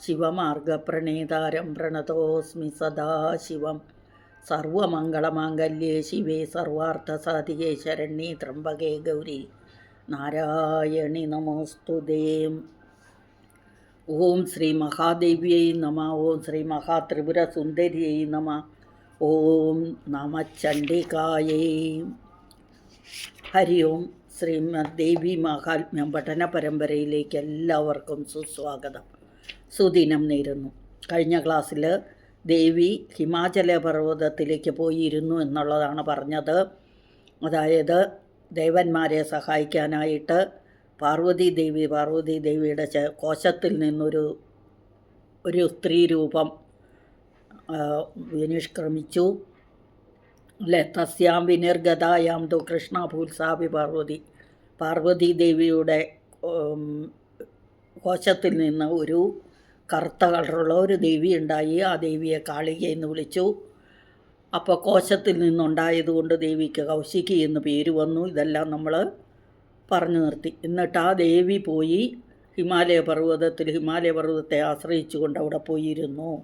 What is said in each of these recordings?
ശിവമാർഗപ്രണേതാരം പ്രണതോസ്മി സദാശിവം സർവമംഗളമാംഗല്യേ ശിവേ സർവാർത്ഥസാധികേ ശരണ്യേ ത്രംബകേ ഗൗരി. നാരായണി നമോസ്തുതേം ഓം ശ്രീ മഹാദേവ്യൈ നമ ഓം ശ്രീ മഹാത്രിപുര സുന്ദരിയൈ നമ ഓം നമചണ്ഡികായൈ ഹരി ഓം ശ്രീമദ് ദേവി മഹാത്മ്യം പഠന പരമ്പരയിലേക്ക് എല്ലാവർക്കും സുസ്വാഗതം. സുദിനം നേരുന്നു. കഴിഞ്ഞ ക്ലാസ്സിൽ ദേവി ഹിമാചല പർവതത്തിലേക്ക് പോയിരുന്നു എന്നുള്ളതാണ് പറഞ്ഞത്. അതായത് ദേവന്മാരെ സഹായിക്കാനായിട്ട് പാർവതി ദേവി പാർവതി ദേവിയുടെ കോശത്തിൽ നിന്നൊരു ഒരു സ്ത്രീ രൂപം വിനിഷ്ക്രമിച്ചു. അല്ലെ തസ്യാം വിനിർഗതായാം തു കൃഷ്ണ ഭൂത്സാവി പാർവതി. പാർവതി ദേവിയുടെ കോശത്തിൽ നിന്ന് ഒരു കറുത്ത കളറുള്ള ഒരു ദേവി ഉണ്ടായി. ആ ദേവിയെ കാളിക എന്ന് വിളിച്ചു. അപ്പോൾ കോശത്തിൽ നിന്നുണ്ടായതുകൊണ്ട് ദേവിക്ക് കൗശികി എന്ന് പേര് വന്നു. ഇതെല്ലാം നമ്മൾ പറഞ്ഞു നിർത്തി. എന്നിട്ട് ആ ദേവി പോയി ഹിമാലയ പർവതത്തിൽ ഹിമാലയ പർവതത്തെ ആശ്രയിച്ചു കൊണ്ട് അവിടെ പോയിരുന്നു.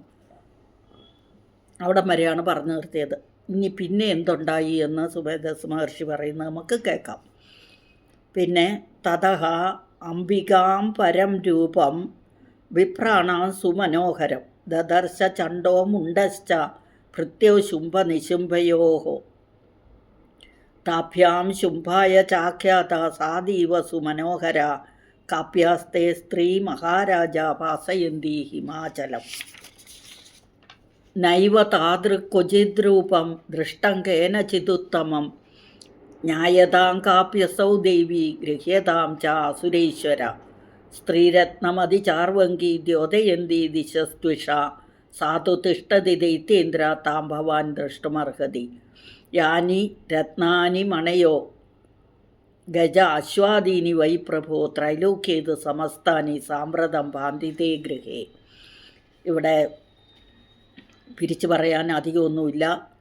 അവിടം വരെയാണ് പറഞ്ഞു നിർത്തിയത്. ഇനി പിന്നെ എന്തുണ്ടായി എന്ന് സുഭേദസ് മഹർഷി പറയുന്നത് നമുക്ക് കേൾക്കാം. പിന്നെ തഥ അംബികാം പരം രൂപം വിഭ്രാണാം സുമനോഹരം. ദദർശ ചണ്ടോ മുണ്ടശ്ച ഭൃത്യൗ ശുംഭ നിശുംഭയോ താഭ്യാം ശുംഭായ ചാഖ്യാത സാദീവ സുമനോഹര. കാപ്യാസ്തേ സ്ത്രീ മഹാരാജ വാസയന്തി ഹിമാചലം. നൈവ താതൃക്വചിദ്രൂപം ദൃഷ്ടം കേനചിതുത്തമം ജ്ഞായതാം കാപ്യസൗ ദേവി ഗൃഹ്യതാം ച അസുരേശ്വര. സ്ത്രീരത്നമതി ചാർവങ്കി ദ്യോതയന്തി ദിശസ്ത്വിഷ സാധു തിഷ്ടതി ദൈത്യേന്ദ്ര താം ഭവാൻ ദ്രഷ്ടുമർഹതി. യാനി രത്നാനി മണയോ ഗജ അശ്വാദീനി വൈ പ്രഭോ ത്രൈലോക്യേത് സമസ്താനി സാമ്പ്രതം ഭാന്തിതേ ഗൃഹേ. ഇവിടെ പിരിച്ചു പറയാൻ അധികമൊന്നുമില്ല.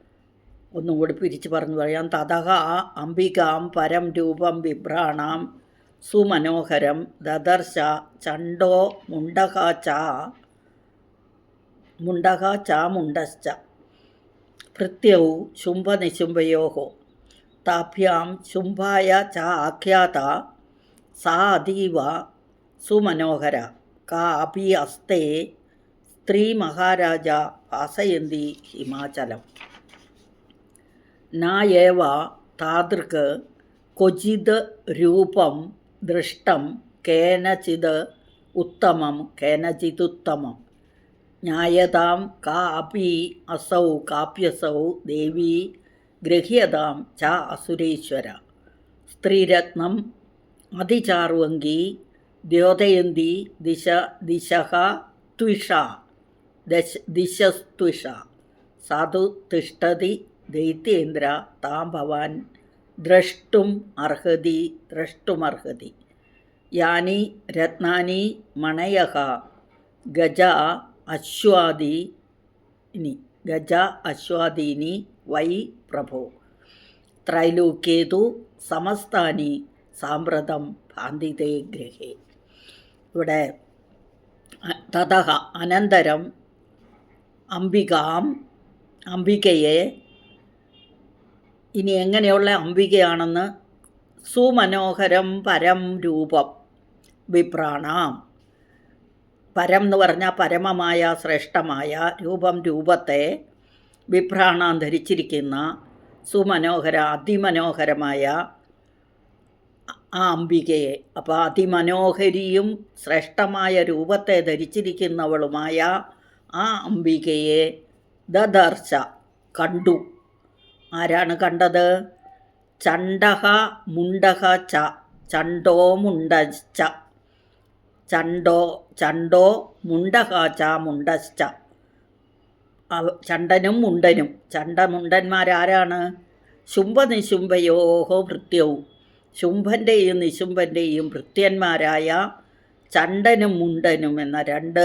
ഒന്നും കൂടി പിരിച്ചു പറഞ്ഞു പറയാം. തഥ അംബികാം പരം രൂപം വിഭ്രാണാം സുമനോഹരം ദദർശ ചണ്ടോ മുണ്ടക ച മുണ്ടക ച മുണ്ടശ്ച. ഭൃത്യൗ ശുംഭനിശുംഭയോ. താഭ്യാം ശുംഭായ ച ആഖ്യാത സാ അതീവ സുമനോഹര. കാപി അസ്തേ സ്ത്രീ മഹാരാജ ഭാസയന്തി ഹിമാചലം. നായേവ താതൃക് ക്വചിത് രൂപം ദൃഷ്ടം കേനചിത് ഉത്തമം കേനചിതുത്തമം. ജ്ഞായതാം കാ അപി അസൗ കാപ്യസൗ ദേവി ഗൃഹ്യതാം ച അസുരേശ്വര. സ്ത്രീരത്നം അതിചാർവങ്കി ദ്യോതയന്തി ദിശ ദിശഃ ത്വിഷ ദശ ദിശസ്ത്വിഷ. സാധു തിഷ്ടതി ദൈത്യേന്ദ്ര താം ഭവാൻ ദ്രഷ്ടും അർഹതി ദ്രഷ്ടുമർഹതി യാനി രത്നാനി മണയ ഗജ അശ്വാദി ഇനി ഗജ അശ്വാദീനി വൈ പ്രഭോ. ത്രൈലോക്യേതു സമസ്താനി സാമ്പ്രതം ഭാന്തിതേ ഗൃഹേ. ഇവിടെ തഥ അനന്തരം അംബികാം അംബികയെ ഇനി എങ്ങനെയുള്ള അംബികയാണെന്ന് സുമനോഹരം പരം രൂപം വിപ്രാണാം. പരം എന്ന് പറഞ്ഞാൽ പരമമായ ശ്രേഷ്ഠമായ രൂപം രൂപത്തെ വിഭ്രാണാം ധരിച്ചിരിക്കുന്ന സുമനോഹര അതിമനോഹരമായ ആ അംബികയെ. അപ്പോൾ അതിമനോഹരിയും ശ്രേഷ്ഠമായ രൂപത്തെ ധരിച്ചിരിക്കുന്നവളുമായ ആ അംബികയെ ദദർശ കണ്ടു. ആരാണ് കണ്ടത്? ചണ്ടഹ മുണ്ടഹ ച ചണ്ടോ മുണ്ടശ്ച ചണ്ടോ ചണ്ടോ മുണ്ടഹ ച മുണ്ടശ്ച ചണ്ടനും മുണ്ടനും ചണ്ടമുണ്ടന്മാരാരാണ് ശുംഭനിശുംഭയോഹോ ഭൃത്യവും. ശുംഭന്റെയും നിശുംഭന്റെയും ഭൃത്യന്മാരായ ചണ്ടനും മുണ്ടനും എന്ന രണ്ട്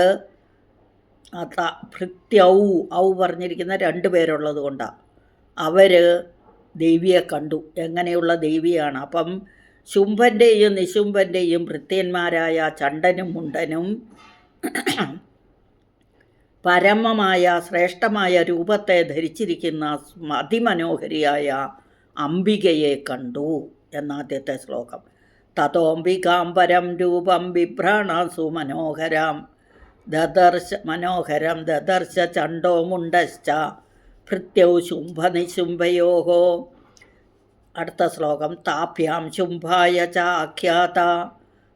ഭൃത്യൗ ഔ പറഞ്ഞിരിക്കുന്ന രണ്ട് പേരുള്ളത് കൊണ്ടാണ് അവർ ദേവിയെ കണ്ടു. എങ്ങനെയുള്ള ദേവിയാണ്? അപ്പം ശുംഭന്റെയും നിശുംഭന്റെയും വൃത്യന്മാരായ ചണ്ടനും മുണ്ടനും പരമമായ ശ്രേഷ്ഠമായ രൂപത്തെ ധരിച്ചിരിക്കുന്ന അതിമനോഹരിയായ അംബികയെ കണ്ടു എന്നാദ്യത്തെ ശ്ലോകം. തതോംബികാംബരം രൂപം ബിഭ്രാണ സുമനോഹരാം ദദർശ മനോഹരം ദദർശ ചണ്ടോ മുണ്ടശ്ച ഭൃത്യൗ ശുംഭനിശുംഭയോ അടുത്ത ശ്ലോകം താഭ്യാം ശുംഭായ ചാഖ്യാത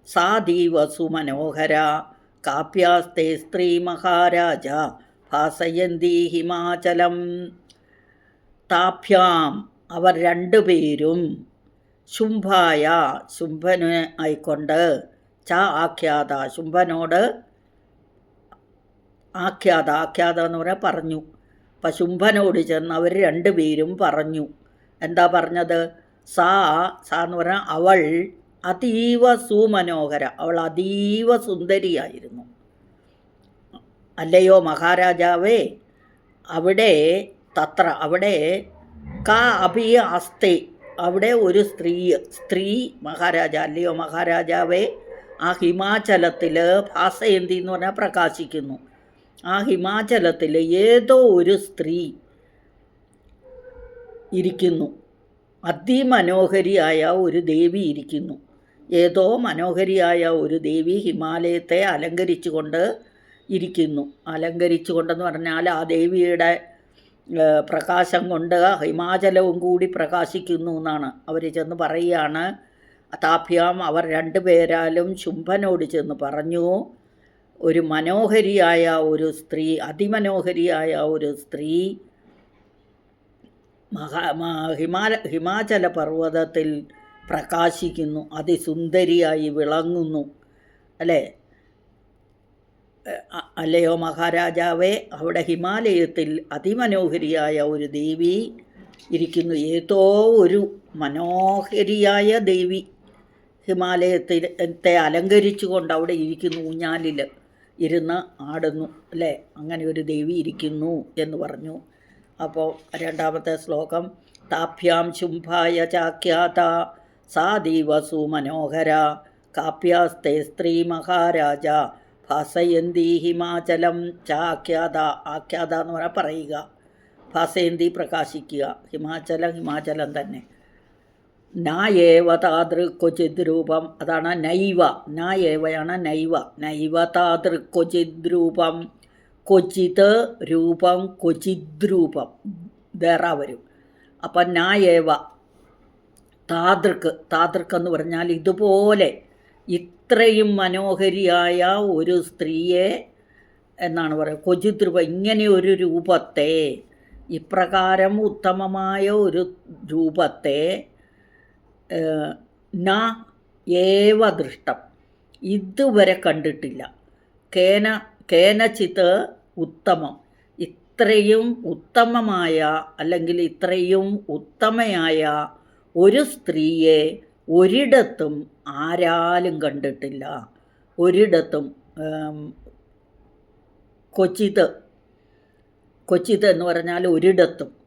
സാദീവ സുമനോഹര കാപ്യാസ്തേ സ്ത്രീ മഹാരാജ ഭാസയന്തി ഹിമാചലം. താഭ്യാം അവർ രണ്ടുപേരും ശുംഭായ ശുംഭന് ആയിക്കൊണ്ട് ച ആഖ്യാത ശുംഭനോട് ആഖ്യാത ആഖ്യാത എന്ന് പറയാൻ പറഞ്ഞു. അപ്പം ശുംഭനോട് ചെന്ന് അവർ രണ്ടുപേരും പറഞ്ഞു. എന്താ പറഞ്ഞത്? സാ സാ എന്ന് പറഞ്ഞാൽ അവൾ അതീവ സുമനോഹര അവൾ അതീവ സുന്ദരിയായിരുന്നു. അല്ലയോ മഹാരാജാവേ അവിടെ തത്ര അവിടെ കാ അഭി അസ്തി അവിടെ ഒരു സ്ത്രീ സ്ത്രീ മഹാരാജ അല്ലയോ മഹാരാജാവേ ആ ഹിമാചലത്തിൽ ഭാസയന്തി എന്ന് പറഞ്ഞാൽ പ്രകാശിക്കുന്നു. ആ ഹിമാചലത്തിൽ ഏതോ ഒരു സ്ത്രീ ഇരിക്കുന്നു. അതിമനോഹരിയായ ഒരു ദേവി ഇരിക്കുന്നു. ഏതോ മനോഹരിയായ ഒരു ദേവി ഹിമാലയത്തെ അലങ്കരിച്ചുകൊണ്ട് ഇരിക്കുന്നു. അലങ്കരിച്ചുകൊണ്ടെന്ന് പറഞ്ഞാൽ ആ ദേവിയുടെ പ്രകാശം കൊണ്ട് ഹിമാചലവും കൂടി പ്രകാശിക്കുന്നു എന്നാണ് അവർ ചെന്ന് പറയുകയാണ്. താഭ്യാം അവർ രണ്ടുപേരാലും ശുംഭനോട് ചെന്ന് പറഞ്ഞു ഒരു മനോഹരിയായ ഒരു സ്ത്രീ അതിമനോഹരിയായ ഒരു സ്ത്രീ മഹാ ഹിമാല ഹിമാചല പർവതത്തിൽ പ്രകാശിക്കുന്നു അതിസുന്ദരിയായി വിളങ്ങുന്നു അല്ലേ? അല്ലയോ മഹാരാജാവേ? അവിടെ ഹിമാലയത്തിൽ അതിമനോഹരിയായ ഒരു ദേവി ഇരിക്കുന്നു. ഏതോ ഒരു മനോഹരിയായ ദേവി ഹിമാലയത്തെ അലങ്കരിച്ചുകൊണ്ട് അവിടെ ഇരിക്കുന്നു ഊഞ്ഞാലിൽ ഇരുന്ന് ആടുന്നു അല്ലേ? അങ്ങനെ ഒരു ദേവി ഇരിക്കുന്നു എന്ന് പറഞ്ഞു. അപ്പോൾ രണ്ടാമത്തെ ശ്ലോകം താഭ്യാം ശുംഭായ ചാഖ്യാത സാ ദീവസു മനോഹര കാപ്യാസ്തേ സ്ത്രീ മഹാരാജ ഭാസയന്തി ഹിമാചലം ചാഖ്യാത ആഖ്യാത എന്ന് പറഞ്ഞാൽ പറയുക. ഭാസയന്തി പ്രകാശിക്കുക ഹിമാചലം ഹിമാചലം തന്നെ. നായേവ താതൃ ക്വചിത് രൂപം അതാണ് നൈവ. നായേവയാണ് നൈവ. നൈവ താതൃ ക്വചിത് രൂപം ക്വചിത് രൂപം ക്വചിത് രൂപം ദേറ വരും. അപ്പം നായേവ താതൃക്ക്. താതൃക്ക് എന്ന് പറഞ്ഞാൽ ഇതുപോലെ ഇത്രയും മനോഹരിയായ ഒരു സ്ത്രീയെ എന്നാണ് പറയുക. ക്വചിത് രൂപം ഇങ്ങനെ ഒരു രൂപത്തെ ഇപ്രകാരം ഉത്തമമായ ഒരു രൂപത്തെ ന ഏവ ദൃഷ്ടം. ഇതുവരെ കണ്ടിട്ടില്ല. കേന കേനചിത് ഉത്തമം. ഇത്രയും ഉത്തമമായ അല്ലെങ്കിൽ ഇത്രയും ഉത്തമയായ ഒരു സ്ത്രീയെ ഒരിടത്തും ആരാലും കണ്ടിട്ടില്ല. ഒരിടത്തും കൊച്ചിത് കൊച്ചിത് എന്ന് പറഞ്ഞാൽ ഒരിടത്തും.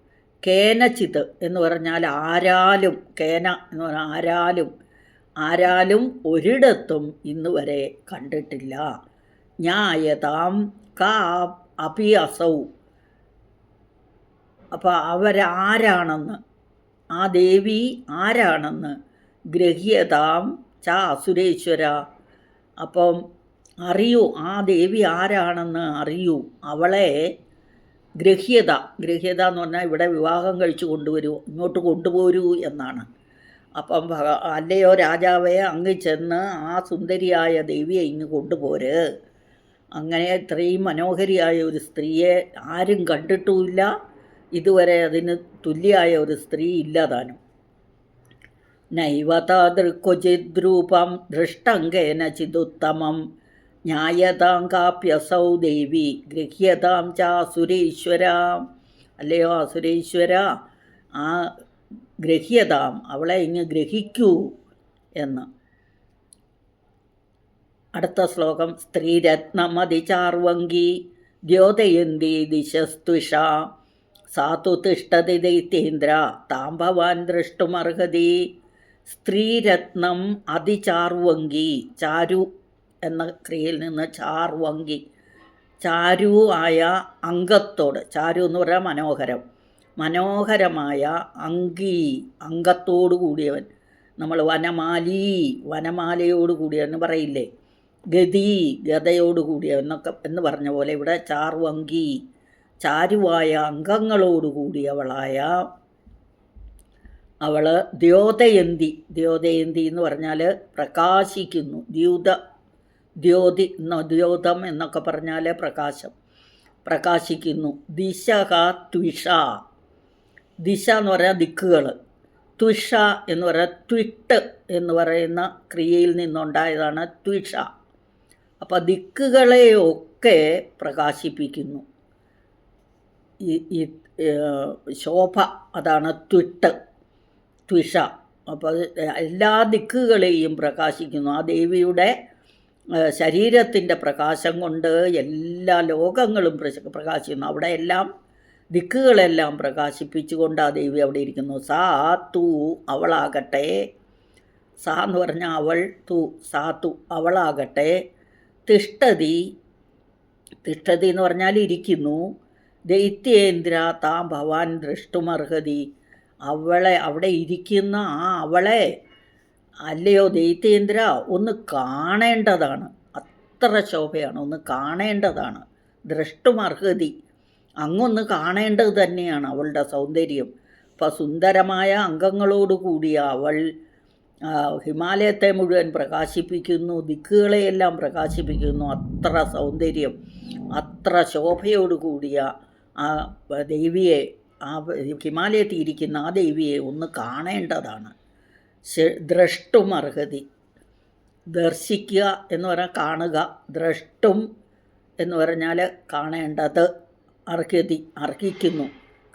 കേനച്ചിത് എന്ന് പറഞ്ഞാൽ ആരാലും കേന എന്ന് പറഞ്ഞാൽ ആരാലും ആരാലും ഒരിടത്തും ഇന്ന് വരെ കണ്ടിട്ടില്ല. ഞായതാം കാ അപി അസൗ. അപ്പോൾ അവരാരാണെന്ന് ആ ദേവി ആരാണെന്ന് ഗ്രഹ്യതാം ച അസുരേശ്വര അപ്പം അറിയൂ ആ ദേവി ആരാണെന്ന് അറിയൂ. അവളെ ഗ്രഹ്യത ഗ്രഹ്യത എന്ന് പറഞ്ഞാൽ ഇവിടെ വിവാഹം കഴിച്ചു കൊണ്ടുവരൂ ഇങ്ങോട്ട് കൊണ്ടുപോരൂ എന്നാണ്. അപ്പം അല്ലയോ രാജാവേ അങ്ങ് ചെന്ന് ആ സുന്ദരിയായ ദേവിയെ ഇങ്ങ് കൊണ്ടുപോര്. അങ്ങനെ ഇത്രയും മനോഹരിയായ ഒരു സ്ത്രീയെ ആരും കണ്ടിട്ടുമില്ല. ഇതുവരെ അതിന് തുല്യമായ ഒരു സ്ത്രീ ഇല്ലതാനും താനും. ദൃഷ്ടങ്കേന താതൃക്വചിദ്രൂപം ന്യായതാം കാപ്യസൗ ദേവി ഗൃഹ്യതാം ചാസുരേശ്വര അല്ലയോ അസുരേശ്വര ആ ഗ്രഹ്യതാം അവളെ ഇങ്ങ് ഗ്രഹിക്കൂ എന്ന്. അടുത്ത ശ്ലോകം സ്ത്രീരത്നമതി ചാർവങ്കി ദ്യോതയന്തി ദിശസ്തുഷ. സാതു തിഷ്ടതി ദൈത്യേന്ദ്ര താം ഭവാൻ ദ്രഷ്ടുമർഹതി. സ്ത്രീരത്നം അതിചാർവങ്കി ചാരു എന്ന ക്രിയയിൽ നിന്ന് ചാർവങ്കി ചാരു ആയ അംഗത്തോട് ചാരു എന്ന് പറയാൻ മനോഹരം മനോഹരമായ അങ്കി അംഗത്തോടു കൂടിയവൻ. നമ്മൾ വനമാലി വനമാലയോട് കൂടിയവൻ പറയില്ലേ? ഗതി ഗതയോട് കൂടിയവൻ എന്നൊക്കെ എന്ന് പറഞ്ഞ പോലെ ഇവിടെ ചാർവങ്കി ചാരുവായ അംഗങ്ങളോട് കൂടിയവളായ അവൾ ദ്യോതയന്തി. ദ്യോതയന്തി എന്ന് പറഞ്ഞാൽ പ്രകാശിക്കുന്നു ദ്യൂത ദ്യോതി ദ്യോതം എന്നൊക്കെ പറഞ്ഞാൽ പ്രകാശം. പ്രകാശിക്കുന്നു. ദിശ ത്വിഷ. ദിശ എന്ന് പറയാൻ ദിക്കുകൾ ത്വിഷ എന്ന് പറയുക ത്വിട്ട് എന്ന് പറയുന്ന ക്രിയയിൽ നിന്നുണ്ടായതാണ് ത്വിഷ. അപ്പോൾ ദിക്കുകളെയൊക്കെ പ്രകാശിപ്പിക്കുന്നു. ഈ ശോഭ അതാണ് ത്വിട്ട് ത്വിഷ. അപ്പോൾ എല്ലാ ദിക്കുകളെയും പ്രകാശിക്കുന്നു. ആ ദേവിയുടെ ശരീരത്തിന്റെ പ്രകാശം കൊണ്ട് എല്ലാ ലോകങ്ങളും പ്രകാശിക്കുന്നു. അവിടെ എല്ലാം ദിക്കുകളെല്ലാം പ്രകാശിപ്പിച്ചുകൊണ്ട് ആ ദേവി അവിടെ ഇരിക്കുന്നു. സാ തൂ അവളാകട്ടെ. സാ എന്ന് പറഞ്ഞാൽ അവൾ തു സാ തു അവളാകട്ടെ. തിഷ്ടതി തിഷ്ടതി എന്ന് പറഞ്ഞാൽ ഇരിക്കുന്നു. ദൈത്യേന്ദ്ര താം ഭവാൻ ദൃഷ്ടുമർഹതി. അവളെ അവിടെ ഇരിക്കുന്ന ആ അവളെ അല്ലയോ ദൈത്യേന്ദ്ര? ഒന്ന് കാണേണ്ടതാണ്. അത്ര ശോഭയാണ്. ഒന്ന് കാണേണ്ടതാണ്. ദൃഷ്ടുമർഹതി അങ്ങൊന്ന് കാണേണ്ടത് തന്നെയാണ് അവളുടെ സൗന്ദര്യം. അപ്പം സുന്ദരമായ അംഗങ്ങളോട് കൂടിയ അവൾ ഹിമാലയത്തെ മുഴുവൻ പ്രകാശിപ്പിക്കുന്നു ദിക്കുകളെയെല്ലാം പ്രകാശിപ്പിക്കുന്നു. അത്ര സൗന്ദര്യം അത്ര ശോഭയോട് കൂടിയ ആ ദേവിയെ ആ ഹിമാലയത്തിൽ ഇരിക്കുന്ന ആ ദേവിയെ ഒന്ന് കാണേണ്ടതാണ്. ദ്രഷ്ടും അർഹതി ദർശിക്കുക എന്ന് പറഞ്ഞാൽ കാണുക. ദ്രഷ്ടും എന്ന് പറഞ്ഞാൽ കാണേണ്ടത് അർഹതി അർഹിക്കുന്നു.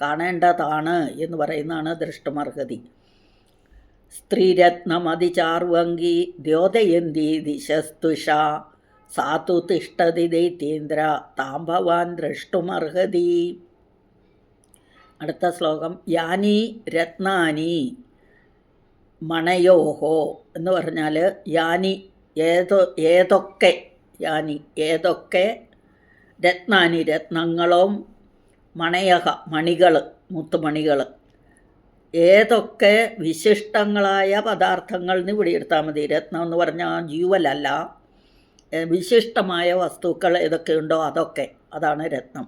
കാണേണ്ടതാണ് എന്ന് പറയുന്നതാണ് ദൃഷ്ടമർഹതി സ്ത്രീരത്നമതി ചാർവങ്കി ദ്യോതയന്തി ദിശസ്തുഷ. സാതു തിഷ്ടതി ദൈത്യേന്ദ്ര താം ഭവാൻ ദ്രഷ്ടുമർഹതി. അടുത്ത ശ്ലോകം യാനി രത്നാനി. മണയോഹോ എന്ന് പറഞ്ഞാൽ യാനി ഏതോ ഏതൊക്കെ യാനി ഏതൊക്കെ രത്നാനി രത്നങ്ങളും മണയക മണികൾ മുത്തുമണികൾ ഏതൊക്കെ വിശിഷ്ടങ്ങളായ പദാർത്ഥങ്ങൾ എന്ന് ഇവിടെ എടുത്താൽ മതി. രത്നം എന്ന് പറഞ്ഞാൽ ജീവലല്ല. വിശിഷ്ടമായ വസ്തുക്കൾ ഏതൊക്കെയുണ്ടോ അതൊക്കെ അതാണ് രത്നം.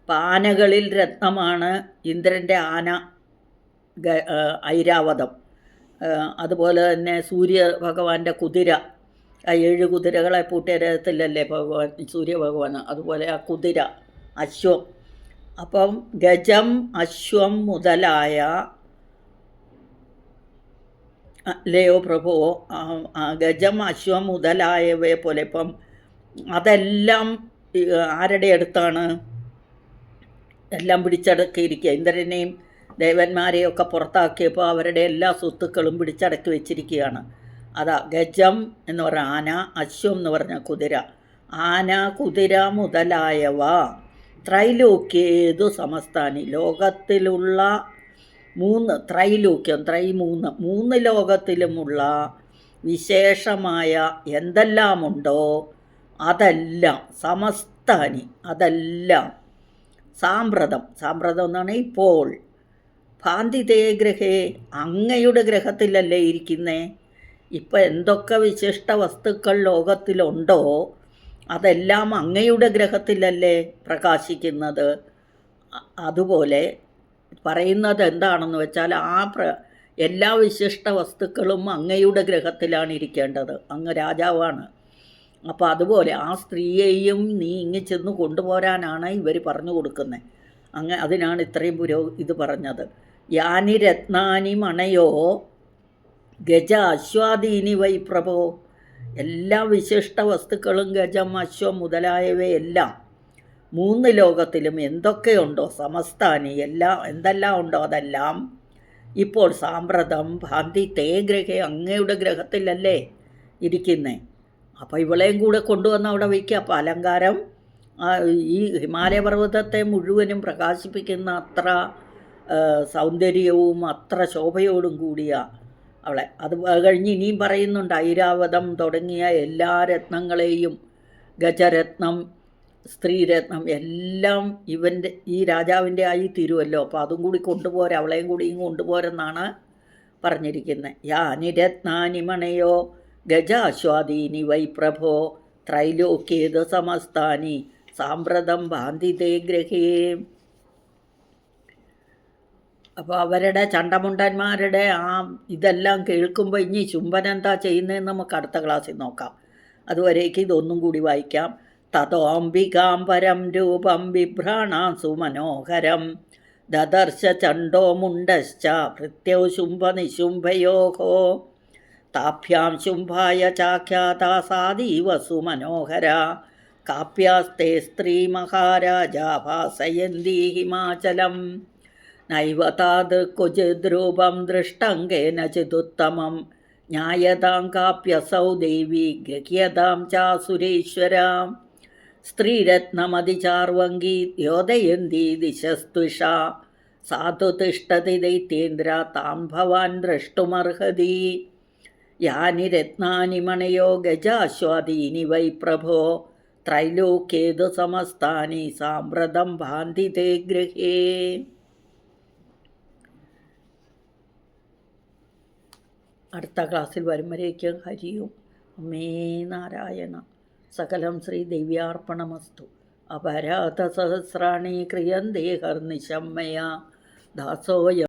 അപ്പം ആനകളിൽ രത്നമാണ് ഇന്ദ്രന്റെ ആന ഐരാവതം. അതുപോലെ തന്നെ സൂര്യ ഭഗവാന്റെ കുതിര. ആ ഏഴ് കുതിരകളെ പൂട്ടിയ രഥത്തിലല്ലേ ഭഗവാൻ സൂര്യ ഭഗവാൻ അതുപോലെ ആ കുതിര അശ്വം. അപ്പം ഗജം അശ്വം മുതലായ അല്ലയോ പ്രഭുവോ ഗജം അശ്വം മുതലായവയെ പോലെ ഇപ്പം അതെല്ലാം ആരുടെ അടുത്താണ്? എല്ലാം പിടിച്ചടക്കിയിരിക്കുക. ഇന്ദ്രനെയും ദേവന്മാരെയും ഒക്കെ പുറത്താക്കിയപ്പോൾ അവരുടെ എല്ലാ സ്വത്തുക്കളും പിടിച്ചടക്കി വെച്ചിരിക്കുകയാണ്. അതാ ഗജം എന്ന് പറഞ്ഞ ആന അശ്വം എന്ന് പറഞ്ഞ കുതിര. ആന കുതിര മുതലായവ. ത്രൈലോക്യേതു സമസ്ഥാനി ലോകത്തിലുള്ള മൂന്ന് ത്രൈലോക്യം ത്രൈ മൂന്ന്. മൂന്ന് ലോകത്തിലുമുള്ള വിശേഷമായ എന്തെല്ലാമുണ്ടോ? അതെല്ലാം സമസ്താനി. അതെല്ലാം. സാമ്പ്രതം. സാമ്പ്രതം എന്നാണ് ഇപ്പോൾ ഭാന്തിതേ ഗ്രഹേ അങ്ങയുടെ ഗ്രഹത്തിലല്ലേ ഇരിക്കുന്നേ? ഇപ്പം എന്തൊക്കെ വിശിഷ്ട വസ്തുക്കൾ ലോകത്തിലുണ്ടോ അതെല്ലാം അങ്ങയുടെ ഗ്രഹത്തിലല്ലേ പ്രകാശിക്കുന്നത്? അതുപോലെ പറയുന്നത് എന്താണെന്ന് വെച്ചാൽ ആ പ്ര എല്ലാ വിശിഷ്ട വസ്തുക്കളും അങ്ങയുടെ ഗ്രഹത്തിലാണ് ഇരിക്കേണ്ടത്. അങ്ങ് രാജാവാണ്. അപ്പോൾ അതുപോലെ ആ സ്ത്രീയെയും നീ ഇങ്ങ് ചെന്ന് കൊണ്ടുപോരാനാണ് ഇവർ പറഞ്ഞു കൊടുക്കുന്നത് അങ്ങ് അതിനാണ് ഇത്രയും പുരോ ഇത് പറഞ്ഞത്. യാനി രത്നാനി മണയോ? ഗജ അശ്വാദീനി വൈ പ്രഭോ? എല്ലാ വിശിഷ്ട വസ്തുക്കളും ഗജം അശ്വം മുതലായവയെല്ലാം മൂന്ന് ലോകത്തിലും എന്തൊക്കെയുണ്ടോ സമസ്താനി? എല്ലാം എന്തെല്ലാം ഉണ്ടോ അതെല്ലാം? ഇപ്പോൾ സാമ്പ്രതം ഭാന്തി തേ ഗ്രഹ അങ്ങയുടെ ഗ്രഹത്തിലല്ലേ ഇരിക്കുന്നേ. അപ്പോൾ ഇവളെയും കൂടെ കൊണ്ടുവന്ന് അവിടെ വയ്ക്കുക. അപ്പോൾ അലങ്കാരം ഈ ഹിമാലയ പർവതത്തെ മുഴുവനും പ്രകാശിപ്പിക്കുന്ന അത്ര സൗന്ദര്യവും അത്ര ശോഭയോടും കൂടിയ അവളെ. അത് കഴിഞ്ഞ് ഇനിയും പറയുന്നുണ്ട് ഐരാവതം തുടങ്ങിയ എല്ലാ രത്നങ്ങളെയും ഗജരത്നം സ്ത്രീരത്നം എല്ലാം ഇവന്റെ ഈ രാജാവിന്റെ ആയി തീരുമല്ലോ അപ്പോൾ അതും കൂടി കൊണ്ടുപോരാ അവളെയും കൂടിയും കൊണ്ടുപോരെന്നാണ് പറഞ്ഞിരിക്കുന്നത് യാനി രത്നാനിമണയോ ഗജാശ്വാദീനി വൈ പ്രഭോ ത്രൈലോക്യേത് സമസ്താനി സാമ്പ്രതം ഭാന്തിതേ ഗ്രഹേ അപ്പോൾ അവരുടെ ചണ്ടമുണ്ടന്മാരുടെ ആ ഇതെല്ലാം കേൾക്കുമ്പോൾ ഇനി ചുംബൻ എന്താ ചെയ്യുന്നതെന്ന് നമുക്ക് അടുത്ത ക്ലാസ്സിൽ നോക്കാം. അതുവരേക്ക് ഇതൊന്നും കൂടി വായിക്കാം. തതോംബികാം പരം രൂപം ബിഭ്രാണാം സുമനോഹരം ദദർശ ചണ്ടോ മുണ്ടശ്ച ഭൃത്യൗ ശുംഭനിശുംഭയോഹോ താഭ്യാം ശുംഭായ ചാഖ്യാതാസാദീവ സുമനോഹര. കാപ്യാസ്തേ സ്ത്രീ മഹാരാജാ ഭാസയന്തി ഹിമാചലം. നൈവ താത് ക്വചിദ്രൂപം ദൃഷ്ടങ്കേന ചിതുത്തമം. ജ്ഞായതാം കാപ്യസൗ ദേവി ഗൃഹ്യതാം ചാസുരേശ്വരാം സ്ത്രീരത്നമതിചാർവങ്കി ദ്യോതയന്തി ദിശസ്തുഷ. സാധു തിഷ്ടതി ദൈത്യേന്ദ്ര താം ഭവാൻ ദ്രഷ്ടുമർഹതി. യാനി രത്നാനി മണയോ ഗജാശ്വാദീനി വൈ പ്രഭോ. ത്രൈലോക്യേതു സമസ്താനി സാമ്പ്രതം ഭാന്തി തേ ഗൃഹേ. അടുത്ത ക്ലാസ്സിൽ വരും വരേക്കും ഹരിയും അമ്മേ നാരായണ സകലം ശ്രീ ദിവ്യാർപ്പണമസ്തു. അപരാധ സഹസ്രാണി ക്രിയന്തേ ഹർനിശമ്മയ. ദാസോയം